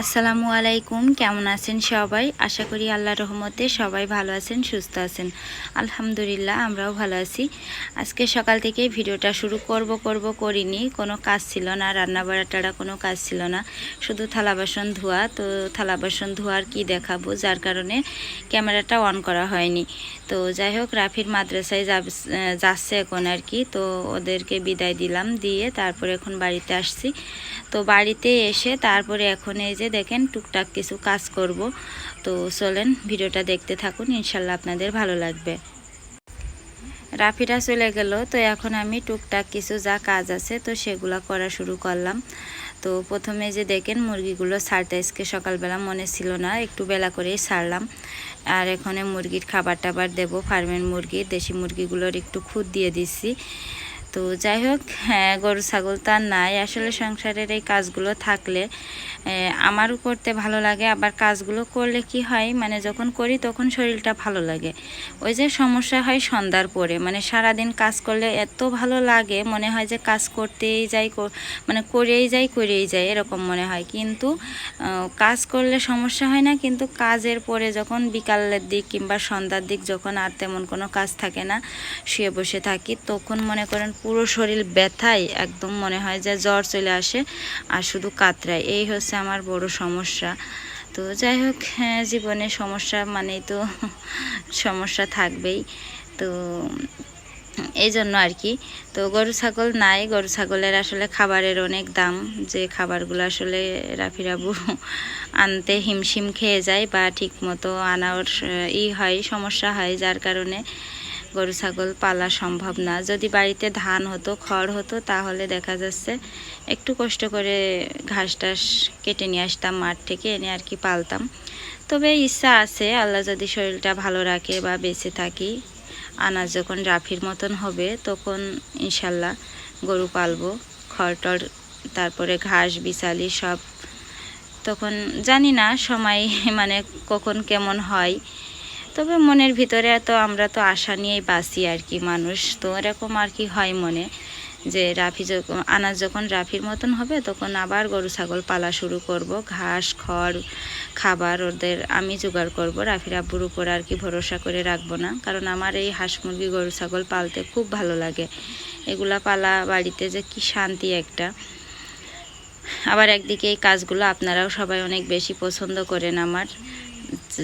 আসসালামু আলাইকুম, কেমন আছেন সবাই? আশা করি আল্লাহ রহমতে সবাই ভালো আছেন, সুস্থ আছেন। আলহামদুলিল্লাহ, আমরাও ভালো আছি। আজকে সকাল থেকে ভিডিওটা শুরু করব করব, করিনি। কোনো কাজ ছিল না রান্না টাড়া কোনো কাজ ছিল না। শুধু থালা বাসন ধোয়া। তো থালা বাসন ধোয়ার কি দেখাবো? যার কারণে ক্যামেরাটা অন করা হয়নি। তো যাই হোক রাফির মাদ্রাসায় যাচ্ছে এখন আর কি। তো ওদেরকে বিদায় দিলাম, দিয়ে তারপরে এখন বাড়িতে আসছি। তো বাড়িতে এসে তারপরে এখন এই যে দেখেন, টুকটাক কিছু কাজ করব। তো চলেন, ভিডিওটা দেখতে থাকুন, ইনশাল্লাহ আপনাদের ভালো লাগবে। রাফিরা চলে গেল, তো এখন আমি টুকটাক কিছু যা কাজ আছে, তো সেগুলো করা শুরু করলাম। তো প্রথমে যে দেখেন মুরগিগুলো সারতে আজকে সকালবেলা মনে ছিল না, একটু বেলা করেই সারলাম। আর এখানে মুরগির খাবার টাবার দেবো, ফার্মের মুরগি, দেশি মুরগিগুলোর একটু খুদ দিয়ে দিচ্ছি তো যাই হোক হ্যাঁ গরু, ছাগল তো আর নাই। আসলে সংসারের এই কাজগুলো থাকলে আমারও করতে ভালো লাগে। আবার কাজগুলো করলে কি হয় মানে যখন করি তখন শরীরটা ভালো লাগে। ওই যে সমস্যা হয় সন্ধ্যার পরে মানে সারাদিন কাজ করলে এত ভালো লাগে, মনে হয় যে কাজ করতেই যাই মানে করেই যাই করেই যাই, এরকম মনে হয়। কিন্তু কাজ করলে সমস্যা হয় না, কিন্তু কাজের পরে যখন বিকালের দিক কিংবা সন্ধ্যার দিক যখন আর তেমন কোনো কাজ থাকে না, শুয়ে বসে থাকি, তখন মনে করেন পুরো শরীর ব্যথায় একদম মনে হয় যে জ্বর চলে আসে আর শুধু কাতরায়। এই হচ্ছে আমার বড় সমস্যা। তো যাই হোক হ্যাঁ, জীবনে সমস্যা মানেই তো সমস্যা থাকবেই। তো এই জন্য আর কি। তো গরু ছাগল নাই। গরু ছাগলের আসলে খাবারের অনেক দাম। যে খাবারগুলো আসলে রাফিরাবু আনতে হিমশিম খেয়ে যায় বা ঠিক মতো আনার ই হয় সমস্যা হয় যার কারণে। গরু, ছাগল পালা সম্ভব না। যদি বাড়িতে ধান হতো, খড় হতো, তাহলে দেখা যাচ্ছে একটু কষ্ট করে ঘাস টাস কেটে নিয়ে আসতাম, মাঠ থেকে এনে আর কি পালতাম। তবে ইচ্ছা আছে, আল্লাহ যদি শরীরটা ভালো রাখে বা বেঁচে থাকি, আনাজ যখন রাফির মতন হবে, তখন ইনশাল্লাহ গরু পালবো। খড় টড়, তারপরে ঘাস, বিছালি সব, তখন জানি না সময় মানে কখন কেমন হয়। তবে মনের ভিতরে তো আমরা তো আশা নিয়েই বাঁচি আর কি মানুষ। তো এরকম আর কি হয় মনে যে রাফি যখন, আনাজ যখন রাফির মতন হবে তখন আবার গরু, ছাগল পালা শুরু করব। ঘাস, খড়, খাবার ওদের আমি জোগাড় করব। রাফির আব্বুর উপর আর কি ভরসা করে রাখব না। কারণ আমার এই হাঁস মুরগি, গরু, ছাগল পালতে খুব ভালো লাগে। এগুলা পালা বাড়িতে যে কি শান্তি একটা। আবার একদিকে এই কাজগুলো আপনারাও সবাই অনেক বেশি পছন্দ করেন আমার।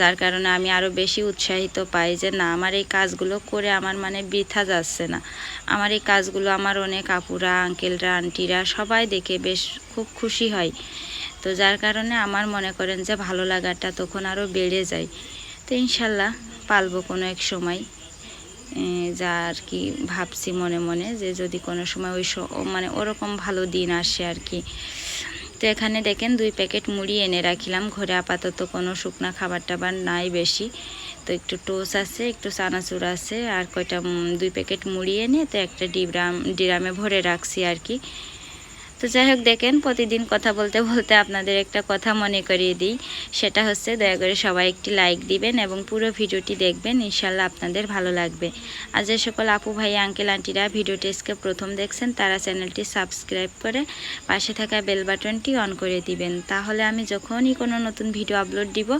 যার কারণে আমি আরও বেশি উৎসাহিত পাই যে, না, আমার এই কাজগুলো করে আমার মানে বৃথা যাচ্ছে না। আমার এই কাজগুলো আমার অনেক আপুরা, আঙ্কেলরা, আন্টিরা সবাই দেখে বেশ খুব খুশি হয়। তো যার কারণে আমার মনে করেন যে, ভালো লাগাটা তখন আরও বেড়ে যায়। তো ইনশাল্লাহ পালবো কোনো এক সময়। যা আর কি ভাবছি মনে মনে যে, যদি কোনো সময় ওই মানে ওরকম ভালো দিন আসে আর কি। তো এখানে দেখেন দুই প্যাকেট মুড়ি এনে রাখিলাম। ঘরে আপাতত কোনো শুকনো খাবার টাবার নাই বেশি। তো একটু টোস আছে, একটু চানাচুর আছে, আর কয়টা দুই প্যাকেট মুড়ি এনে তো একটা ডিরাম, ডিরামে ভরে রাখছি আর কি। তো যাই হোক, দেখেন প্রতিদিন কথা বলতে বলতে আপনাদের একটা কথা মনে করিয়ে দিই। সেটা হচ্ছে দয়া করে সবাই একটি লাইক দিবেন এবং পুরো ভিডিওটি দেখবেন ইনশাল্লাহ আপনাদের ভালো লাগবে। আর যে সকল আপু ভাই আঙ্কেল আন্টিরা ভিডিওটি আজকে প্রথম দেখছেন, তারা চ্যানেলটি সাবস্ক্রাইব করে পাশে থাকা বেল বাটনটি অন করে দিবেন। তাহলে আমি যখনই কোনো নতুন ভিডিও আপলোড দিব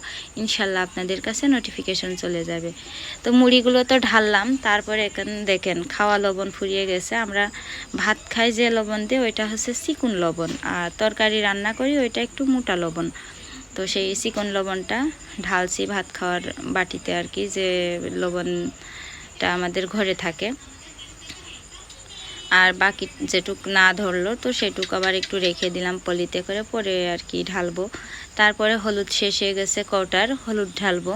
ইনশাল্লাহ আপনাদের কাছে নোটিফিকেশন চলে যাবে। তো মুড়িগুলো তো ঢাললাম, তারপরে এখানে দেখেন, খাওয়া লবণ ফুরিয়ে গেছে। আমরা ভাত খাই যে লবণ দিয়ে, ওইটা হচ্ছে চিকুন লবণ আর তরকারি রান্না করি, ওইটা একটু মোটা লবণ। তো সেই চিকন লবণটা ঢালছি ভাত খাওয়ার বাটিতে আর কি, যে লবণটা আমাদের ঘরে থাকে। আর বাকি যেটুক না ধরলো, তো সেটুক আবার একটু রেখে দিলাম পলিতে করে, পরে আর কি ঢালবো। তারপরে হলুদ শেষ হয়ে গেছে কটার, হলুদ ঢালবো।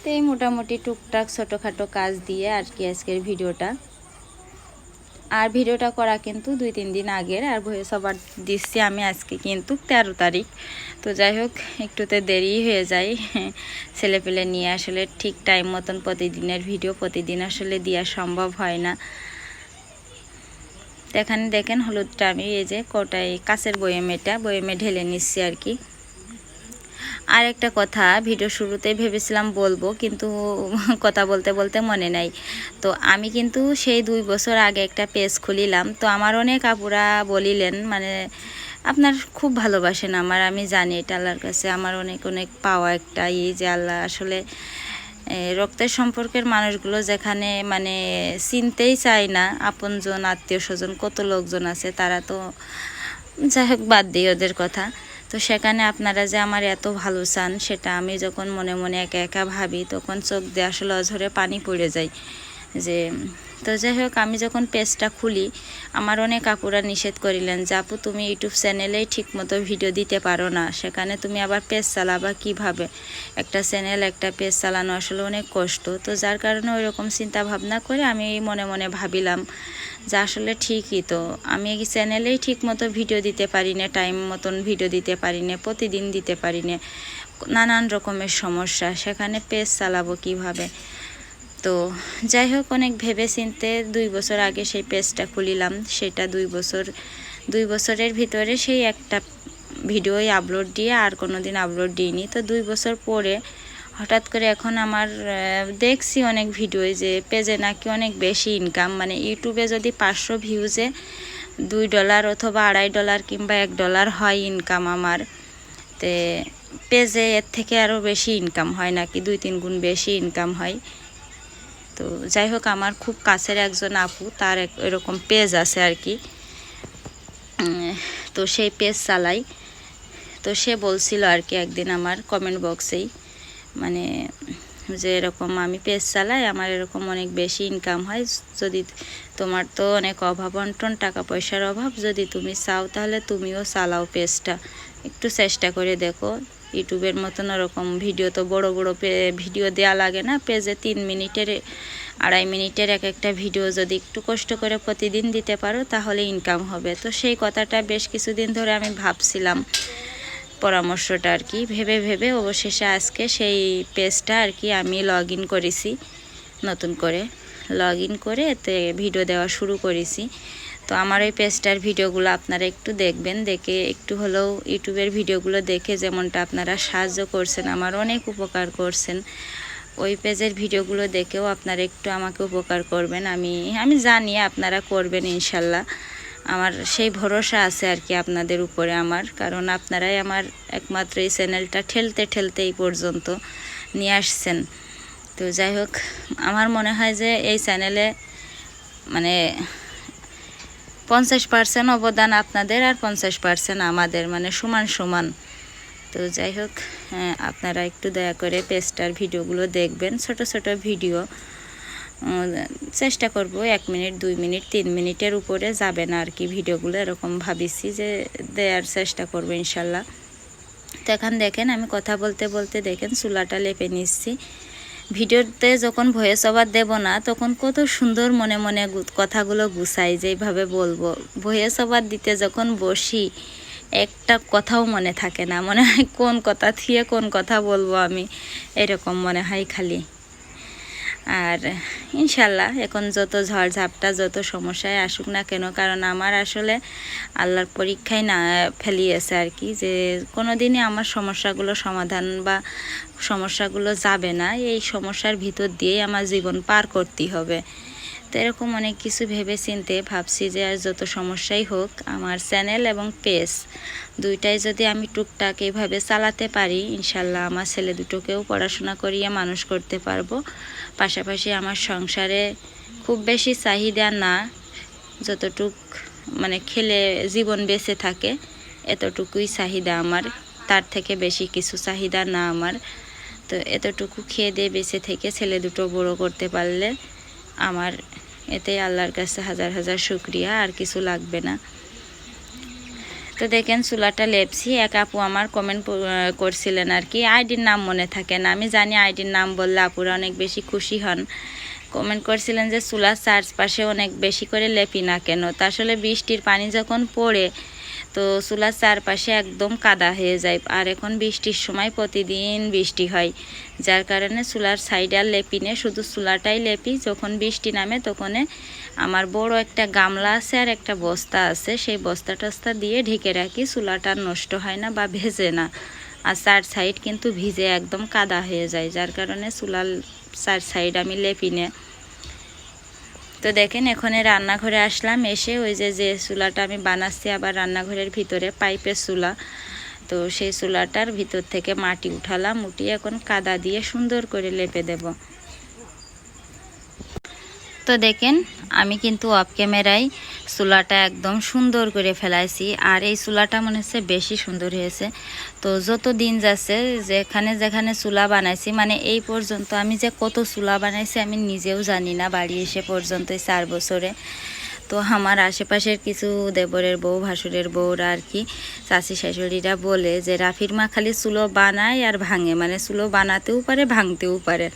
তো এই মোটামুটি টুকটাক ছোটোখাটো কাজ দিয়ে আর কি আজকের ভিডিওটা। আর ভিডিওটা করা কিন্তু দুই, তিন দিন আগের, আর ভয়েস ওভার দিচ্ছি আমি আজকে কিন্তু তেরো তারিখ। তো যাই হোক, একটুতে দেরি হয়ে যায়। ছেলেপেলে নিয়ে আসলে ঠিক টাইম মতন প্রতিদিনের ভিডিও প্রতিদিন আসলে দেওয়া সম্ভব হয় না। এখানে দেখেন হলুদটা আমি এই যে কোটায়, কাছের বয়েমে এটা বয়েমে ঢেলে নিচ্ছি আর কি। আর একটা কথা, ভিডিও শুরুতে ভেবেছিলাম বলব, কিন্তু কথা বলতে বলতে মনে নাই। তো আমি কিন্তু সেই দুই বছর আগে একটা পেজ খুলিলাম। তো আমার অনেক আপুরা বলিলেন মানে আপনার খুব ভালোবাসেন আমার, আমি জানি এটা আল্লাহর কাছে। আমার অনেক অনেক পাওয়া একটা ই যে আল্লাহ আসলে রক্তের সম্পর্কের মানুষগুলো যেখানে মানে চিনতেই চায় না, আপনজন আত্মীয় স্বজন কত লোকজন আছে, তারা তো যাই হোক বাদ দিই ওদের কথা। তো সেখানে আপনারা যে আমার এত ভালো চান, সেটা আমি যখন মনে মনে একা একা ভাবি, তখন চোখ দিয়ে আসলে অঝরে পানি পড়ে যায়। যে, তো যাই হোক, আমি যখন পেজটা খুলি, আমার অনেক আপুরা নিষেধ করিলেন যে, আপু, তুমি ইউটিউব চ্যানেলেই ঠিকমতো ভিডিও দিতে পারো না। সেখানে তুমি আবার পেজ চালাবা কীভাবে? একটা চ্যানেল, একটা পেজ চালানো আসলে অনেক কষ্ট। তো যার কারণে ওই রকম ভাবনা করে আমি মনে মনে ভাবিলাম যে, আসলে ঠিকই তো। আমি এই চ্যানেলেই ঠিক মতো ভিডিও দিতে পারি না, টাইম মতন ভিডিও দিতে পারি না, প্রতিদিন দিতে পারি না, নানান রকমের সমস্যা। সেখানে পেজ চালাবো কীভাবে? তো যাই হোক, অনেক ভেবে চিনতে দুই বছর আগে সেই পেজটা খুলিলাম। সেটা দুই বছর, দুই বছরের ভিতরে সেই একটা ভিডিওই আপলোড দিয়ে আর কোনো দিন আপলোড দিইনি। তো দুই বছর পরে হঠাৎ করে এখন আমার দেখছি অনেক ভিডিও যে পেজে নাকি অনেক বেশি ইনকাম মানে ইউটিউবে যদি পাঁচশো ভিউজে দুই ডলার অথবা আড়াই ডলার কিংবা এক ডলার হয় ইনকাম আমার, তে পেজে এর থেকে আরও বেশি ইনকাম হয় নাকি? দুই তিন গুণ বেশি ইনকাম হয়। তো যাই হোক, আমার খুব কাছের একজন আপু, তার এক- এরকম পেজ আছে আর কি। তো সেই পেজ চালাই। তো সে বলছিল আর কি একদিন আমার কমেন্ট বক্সেই মানে যে এরকম আমি পেজ চালাই, আমার এরকম অনেক বেশি ইনকাম হয়, যদি তোমার তো অনেক অভাব অন্টন, টাকা পয়সার অভাব, যদি তুমি চাও তাহলে তুমিও চালাও পেজটা একটু চেষ্টা করে দেখো। ইউটিউবের মতন ওরকম ভিডিও, তো বড় বড় ভিডিও দেওয়া লাগে না পেজে তিন মিনিটের, আড়াই মিনিটের এক একটা ভিডিও যদি একটু কষ্ট করে প্রতিদিন দিতে পারো তাহলে ইনকাম হবে। তো সেই কথাটা বেশ কিছুদিন ধরে আমি ভাবছিলাম পরামর্শটা আর কি। ভেবে ভেবে অবশেষে আজকে সেই পেজটা আর কি আমি লগ ইন করেছি, নতুন করে। লগ ইন করে এতে ভিডিও দেওয়া শুরু করেছি। তো আমার ওই পেজটার ভিডিওগুলো আপনারা একটু দেখবেন, দেখে একটু হলেও ইউটিউবের ভিডিওগুলো দেখে যেমনটা আপনারা সাহায্য করছেন, আমার অনেক উপকার করছেন, ওই পেজের ভিডিওগুলো দেখেও আপনারা একটু আমাকে উপকার করবেন, আমি আমি জানি আপনারা করবেন ইনশাল্লাহ, আমার সেই ভরসা আছে আর কি আপনাদের উপরে আমার, কারণ আপনারাই আমার একমাত্র এই চ্যানেলটা ঠেলতে ঠেলতে এই পর্যন্ত নিয়ে আসছেন, তো যাই হোক, আমার মনে হয় যে এই চ্যানেলে মানে পঞ্চাশ পার্সেন্ট অবদান আপনাদের আর পঞ্চাশ পার্সেন্ট আমাদের মানে সমান সমান। তো যাই হোক হ্যাঁ, আপনারা একটু দয়া করে পেজটার ভিডিওগুলো দেখবেন ছোট ছোট ভিডিও। চেষ্টা করব এক মিনিট দুই মিনিট তিন মিনিটের উপরে যাবে না আর কি ভিডিওগুলো এরকম ভাবিছি যে দেওয়ার চেষ্টা করব ইনশাল্লাহ। তো এখন দেখেন আমি কথা বলতে বলতে দেখেন চুলাটা লেপে নিচ্ছি। ভিডিওতে যখন ভয়েস ওভার দেব না, তখন কত সুন্দর মনে মনে কথাগুলো গুছাই যেভাবে বলব। ভয়েস ওভার দিতে যখন বসি, একটা কথাও মনে থাকে না। মনে হয় কোন কথা থিয়ে কোন কথা বলব আমি। এরকম মনে হয় খালি। আর ইনশাল্লাহ এখন যত ঝড় ঝাপটা যত সমস্যায় আসুক না কেন, কারণ আমার আসলে আল্লাহর পরীক্ষায় না ফেলিয়েছে আর কি, যে কোনো দিনই আমার সমস্যাগুলো সমাধান বা সমস্যাগুলো যাবে না। এই সমস্যার ভিতর দিয়েই আমার জীবন পার করতে হবে। তো এরকম অনেক কিছু ভেবে চিনতে ভাবছি যে আর যত সমস্যাই হোক, আমার চ্যানেল এবং পেজ দুইটাই যদি আমি টুকটাক এইভাবে চালাতে পারি, ইনশাল্লাহ আমার ছেলে দুটোকেও পড়াশোনা করিয়ে মানুষ করতে পারব। পাশাপাশি আমার সংসারে খুব বেশি চাহিদা না, যতটুক মানে খেলে জীবন বেঁচে থাকে, এতটুকুই চাহিদা আমার। তার থেকে বেশি কিছু চাহিদা না আমার। তো এতটুকু খেয়ে দিয়ে বেঁচে থেকে ছেলে দুটো বড় করতে পারলে আমার এতে আল্লাহর কাছে হাজার হাজার শুক্রিয়া, আর কিছু লাগবে না। তো দেখেন, চুলাটা লেপছি, এক আপু আমার কমেন্ট করছিলেন আর কি, আইডির নাম মনে থাকে না, আমি জানি আইডির নাম বললে আপুরা অনেক বেশি খুশি হন। কমেন্ট করছিলেন যে, চুলার চার্জ পাশে অনেক বেশি করে লেপি না কেন? তা আসলে বৃষ্টির পানি যখন পড়ে তো চুলার চারপাশে একদম কাদা হয়ে যায়। আর এখন বৃষ্টির সময় প্রতিদিন বৃষ্টি হয়। যার কারণে চুলার সাইডে আর লেপি নে শুধু চুলাটাই লেপি। যখন বৃষ্টি নামে তখন আমার বড় একটা গামলা আছে আর একটা বস্তা আছে। সেই বস্তা টস্তা দিয়ে ঢেকে রাখি, চুলাটা নষ্ট হয় না বা ভেজে না। আর চার সাইড কিন্তু ভিজে একদম কাদা হয়ে যায়। যার কারণে চুলার চার সাইড আমি লেপি নে তো দেখেন, এখানে রান্নাঘরে আসলাম, এসে ওই যে যে চুলাটা আমি বানাচ্ছি, আবার রান্নাঘরের ভিতরে পাইপের চুলা। তো সেই চুলাটার ভিতর থেকে মাটি উঠালাম, উঠিয়ে এখন কাদা দিয়ে সুন্দর করে লেপে দেব। তো দেখেন, আমি কিন্তু অফ ক্যামেরায় চুলাটা একদম সুন্দর করে ফেলাইছি। আর এই চুলাটা মনে হচ্ছে বেশি সুন্দর হয়েছে। তো যত দিন যাচ্ছে, যেখানে যেখানে চুলা বানাইছি মানে এই পর্যন্ত আমি যে কত চুলা বানাইছি, আমি নিজেও জানি না বাড়ি এসে পর্যন্ত চার বছরে। তো আমার আশেপাশের কিছু দেবরের বউ, ভাসুরের বউরা আর কি চাষি শাশুড়িরা বলে যে, রাফির মা খালি চুলো বানায় আর ভাঙে। মানে চুলো বানাতেও পারে, ভাঙতেও পারে।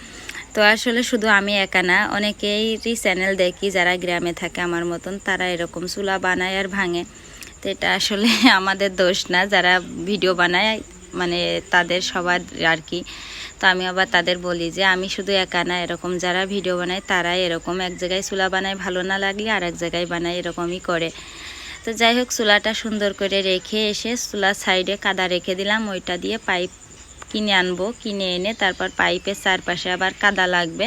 তো আসলে শুধু আমি একা না, অনেকেই চ্যানেল দেখি, যারা গ্রামে থাকে আমার মতন, তারা এরকম চুলা বানায় আর ভাঙে। তো এটা আসলে আমাদের দোষ না, যারা ভিডিও বানায় মানে তাদের সবার আর কি। তো আমি আবার তাদের বলি যে, আমি শুধু একা না, এরকম যারা ভিডিও বানায়, তারাই এরকম এক জায়গায় চুলা বানায়, ভালো না লাগলে আর এক জায়গায় বানায়, এরকমই করে। তো যাই হোক, চুলাটা সুন্দর করে রেখে এসে চুলার সাইডে কাদা রেখে দিলাম, ওইটা দিয়ে পাইপ কিনে আনব। কিনে এনে তারপর পাইপের চারপাশে আবার কাদা লাগবে।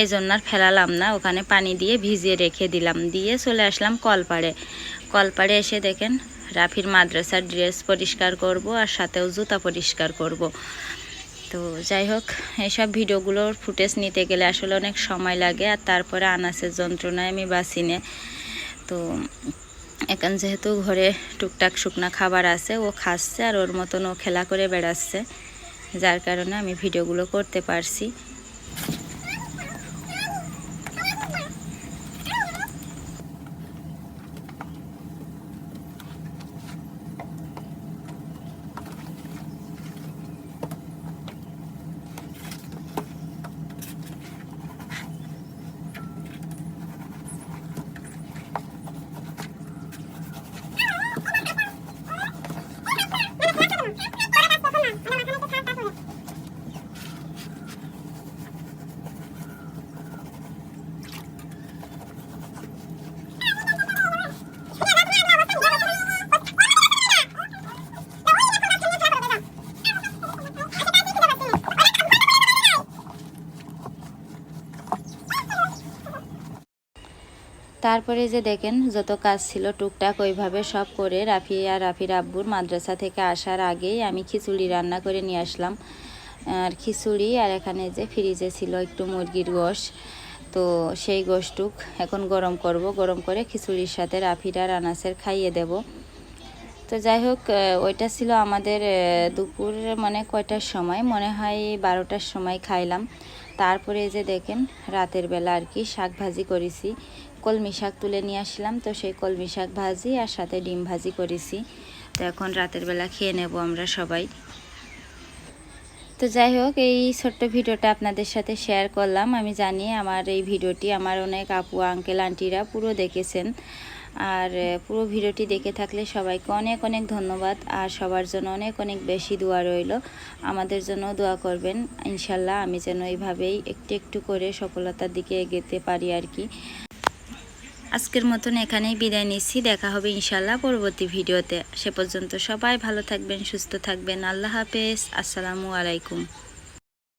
এই জন্য আর ফেলালাম না। ওখানে পানি দিয়ে ভিজিয়ে রেখে দিলাম। দিয়ে চলে আসলাম কলপাড়ে। কলপাড়ে এসে দেখেন রাফির মাদ্রাসার ড্রেস পরিষ্কার করব আর সাথেও জুতা পরিষ্কার করব। তো যাই হোক এইসব ভিডিওগুলোর ফুটেজ নিতে গেলে আসলে অনেক সময় লাগে আর তারপরে আনাসের যন্ত্রণায় আমি বাঁচি নে। তো এখন যেহেতু ঘরে টুকটাক শুকনা খাবার আছে, ও খাচ্ছে আর ওর মতন ও খেলা করে বেড়াচ্ছে। যার কারণে আমি ভিডিওগুলো করতে পারছি। তারপরে যে দেখেন যত কাজ ছিল টুকটাক, ওইভাবে সব করে রাফি আর রাফির আব্বুর মাদ্রাসা থেকে আসার আগেই আমি খিচুড়ি রান্না করে নিয়ে আসলাম। আর খিচুড়ি আর এখানে যে ফ্রিজে ছিল একটু মুরগির গোশ, তো সেই গোশটুক এখন গরম করব। গরম করে খিচুড়ির সাথে রাফির আর আনাসের খাইয়ে দেব। তো যাই হোক ওইটা ছিল আমাদের দুপুর মানে কয়টার সময়? মনে হয় বারোটার সময় খাইলাম। তারপরে যে দেখেন, রাতের বেলা আর কি শাক ভাজি করেছি। কলমি শাক তুলে নিয়ে আসলাম। তো সেই কলমি শাক ভাজি আর সাথে ডিম ভাজি করেছি। তো এখন রাতের বেলা খেয়ে নেব আমরা সবাই। তো যাই হোক, এই ছোট্ট ভিডিওটা আপনাদের সাথে শেয়ার করলাম। আমি জানি আমার এই ভিডিওটি আমার অনেক আপু আঙ্কেল আন্টিরা পুরো দেখেছেন। আর পুরো ভিডিওটি দেখে থাকলে সবাইকে অনেক অনেক ধন্যবাদ। আর সবার জন্য অনেক অনেক বেশি দোয়া রইল। আমাদের জন্য দোয়া করবেন। ইনশাল্লাহ আমি যেন এইভাবেই একটু একটু করে সফলতার দিকে এগোতে পারি আর কি। আজকের মতন এখানেই বিদায় নিচ্ছি। দেখা হবে ইনশাল্লাহ পরবর্তী ভিডিওতে। সে পর্যন্ত সবাই ভালো থাকবেন, সুস্থ থাকবেন। আল্লাহ হাফেজ। আসসালামু আলাইকুম।